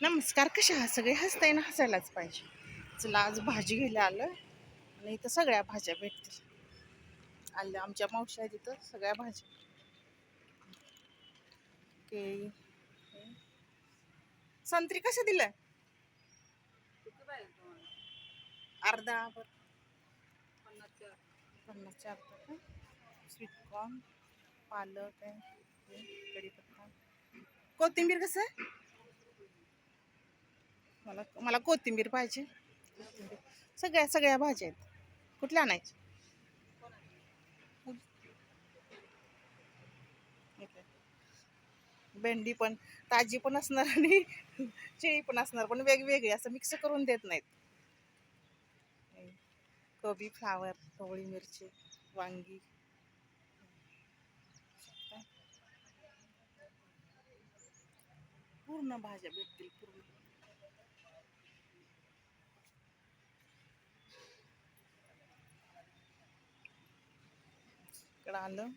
नमस्कार कशा आहात? सगळे हसताय ना हसायलाच पाहिजे. चला आज भाजी घ्यायला आलं आणि इथं सगळ्या भाज्या भेटतील. आल्या आमच्या मावशी आहेत इथं सगळ्या भाज्या. केळी संत्री कसं दिलं अर्धा बर. पन्नासच्या अर्धा स्वीटकॉर्न पालक आहे कढीपत्ता. कोथिंबीर कसं आहे? मला मला कोथिंबीर पाहिजे. सगळ्या सगळ्या भाज्या आहेत. कुठल्या आणायच्या? भेंडी पण ताजी पण असणार आणि चिळी पण असणार पण वेगवेगळी असं मिक्स करून देत नाहीत. कोबी फ्लावर ढवळी मिरची वांगी. पूर्ण भाज्या भेटतील पूर्ण. इकडं आलं.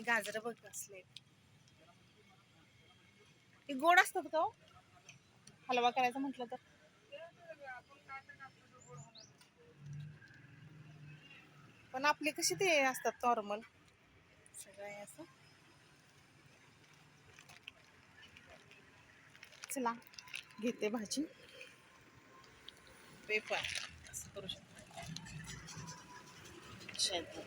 गाजर बघ असले ते गोड असतात का हो? हलवा करायचा म्हटलं तर. पण आपले कसे ते असतात नॉर्मल सगळं असं. चला घेते भाजी. पेपर. असं करू शकतो. शेत